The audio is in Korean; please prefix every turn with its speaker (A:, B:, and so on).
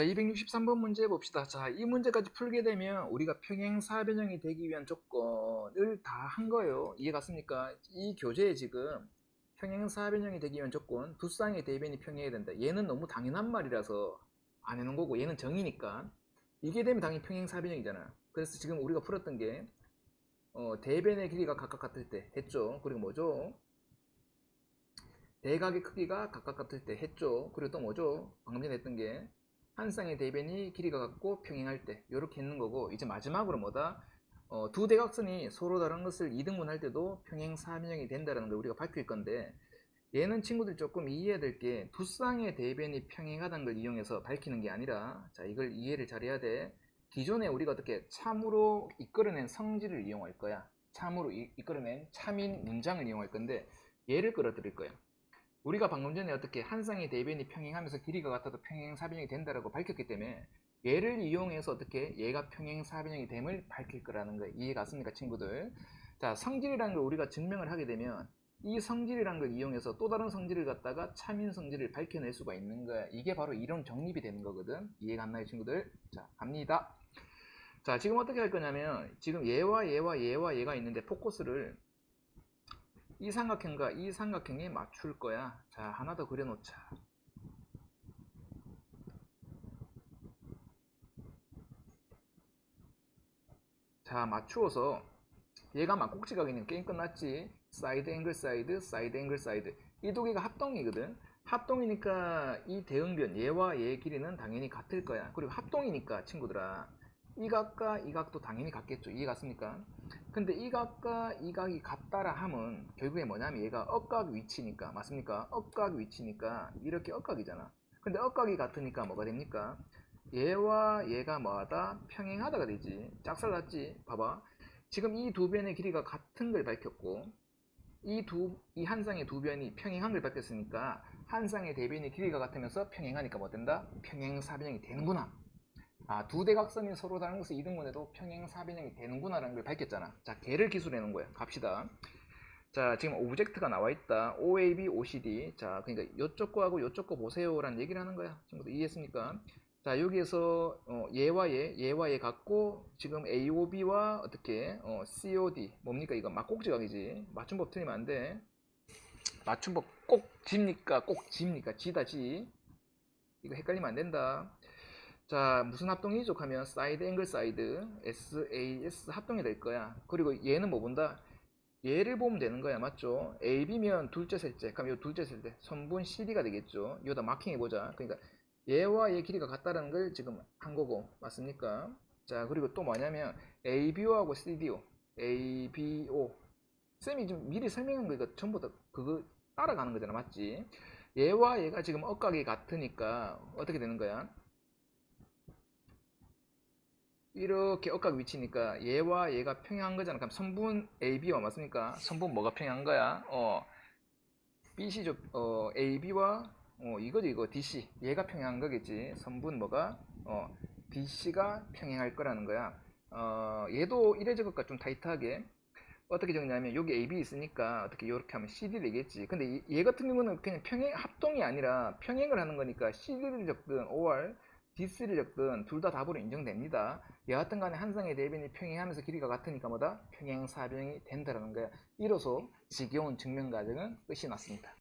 A: 자, 263번 문제 봅시다. 자, 이 문제까지 풀게 되면 우리가 평행사변형이 되기 위한 조건을 다 한 거예요. 이해 갔습니까? 이 교재에 지금 평행사변형이 되기 위한 조건, 두 쌍의 대변이 평행해야 된다. 얘는 너무 당연한 말이라서 안 해놓은 거고, 얘는 정이니까. 이게 되면 당연히 평행사변형이잖아. 그래서 지금 우리가 풀었던 게, 어, 대변의 길이가 각각 같을 때 했죠. 그리고 뭐죠? 대각의 크기가 각각 같을 때 했죠. 그리고 또 뭐죠? 방금 전에 했던 게, 한 쌍의 대변이 길이가 같고 평행할 때 이렇게 있는 거고 이제 마지막으로 뭐다? 어, 두 대각선이 서로 다른 것을 이등분할 때도 평행 사변형이 된다는 걸 우리가 밝힐 건데 얘는 친구들 조금 이해해야 될 게 두 쌍의 대변이 평행하다는 걸 이용해서 밝히는 게 아니라 자 이걸 이해를 잘해야 돼. 기존에 우리가 어떻게 참으로 이끌어낸 성질을 이용할 거야. 참으로 이, 이끌어낸 참인 문장을 이용할 건데 얘를 끌어들일 거야 우리가 방금 전에 어떻게 한 쌍의 대변이 평행하면서 길이가 같아도 평행사변형이 된다라고 밝혔기 때문에 얘를 이용해서 어떻게 얘가 평행사변형이 됨을 밝힐 거라는 거 이해 갔습니까 친구들? 자 성질이라는 걸 우리가 증명을 하게 되면 이 성질이라는 걸 이용해서 또 다른 성질을 갖다가 참인 성질을 밝혀낼 수가 있는 거야. 이게 바로 이론 정립이 되는 거거든. 이해 갔나요 친구들? 자 갑니다. 자 지금 어떻게 할 거냐면 지금 얘와 얘와 얘와 얘가 있는데 포커스를 이 삼각형과 이 삼각형에 맞출 거야. 자, 하나 더 그려놓자. 자, 맞추어서 얘가 막꼭지각이면 게임 끝났지. 사이드 앵글 사이드, 사이드 앵글 사이드. 이 두 개가 합동이거든. 합동이니까 이 대응변, 얘와 얘의 길이는 당연히 같을 거야. 그리고 합동이니까 친구들아. 이 각과 이 각도 당연히 같겠죠. 이해 갔습니까? 근데 이 각과 이 각이 같다라 함은 결국에 뭐냐면 얘가 억각 위치니까 맞습니까? 억각 위치니까 이렇게 억각이잖아. 근데 억각이 같으니까 뭐가 됩니까? 얘와 얘가 뭐하다? 평행하다가 되지. 짝살났지? 봐봐. 지금 이 두 변의 길이가 같은 걸 밝혔고 이 두 이 한 쌍의 두 변이 평행한 걸 밝혔으니까 한 쌍의 대변의 길이가 같으면서 평행하니까 뭐 된다? 평행사변형이 되는구나. 아, 두 대각선이 서로 다른 것을 이등분해도 평행사변형이 되는구나라는 걸 밝혔잖아. 자, 걔를 기술해놓은 거야. 갑시다. 자, 지금 오브젝트가 나와 있다. OAB, OCD. 자, 그러니까 요쪽 거하고 요쪽 거 보세요라는 얘기를 하는 거야. 친구들 이해했습니까? 자, 여기에서 어, 얘와 얘, 얘와 얘 같고 지금 AOB와 어떻게 어, COD 뭡니까 이거 막꼭지각이지. 맞춤법 틀리면 안 돼. 맞춤법 꼭 집니까? 꼭 집니까? 지다 지. 이거 헷갈리면 안 된다. 자, 무슨 합동이죠? 하면 사이드 앵글 사이드 SAS 합동이 될 거야. 그리고 얘는 뭐 본다? 얘를 보면 되는 거야. 맞죠? AB면 둘째 셋째. 그럼 이 둘째 셋째. 선분 CD가 되겠죠. 여기다 마킹해 보자. 그러니까 얘와 얘 길이가 같다는 걸 지금 한 거고. 맞습니까? 자, 그리고 또 뭐냐면 ABO하고 CDO. ABO. 쌤이 지금 미리 설명한 거 이거 전부 다 그거 따라가는 거잖아. 맞지? 얘와 얘가 지금 억각이 같으니까 어떻게 되는 거야? 이렇게 억각 위치니까 얘와 얘가 평행한 거잖아. 그럼 선분 AB와 맞습니까? 선분 뭐가 평행한 거야? 어, BC죠. 어, AB와 어, 이거지 이거 DC. 얘가 평행한 거겠지. 선분 뭐가? 어, DC가 평행할 거라는 거야. 어, 얘도 이래저래가 좀 타이트하게 어떻게 적냐면 여기 AB 있으니까 어떻게 이렇게 하면 CD 되겠지. 근데 얘 같은 경우는 그냥 평행 합동이 아니라 평행을 하는 거니까 CD를 적든 OR D3를 적든 둘 다 답으로 인정됩니다. 여하튼 간에 한 쌍의 대변이 평행하면서 길이가 같으니까 뭐다? 평행사변형이 된다는 거야. 이로써 지겨운 증명 과정은 끝이 났습니다.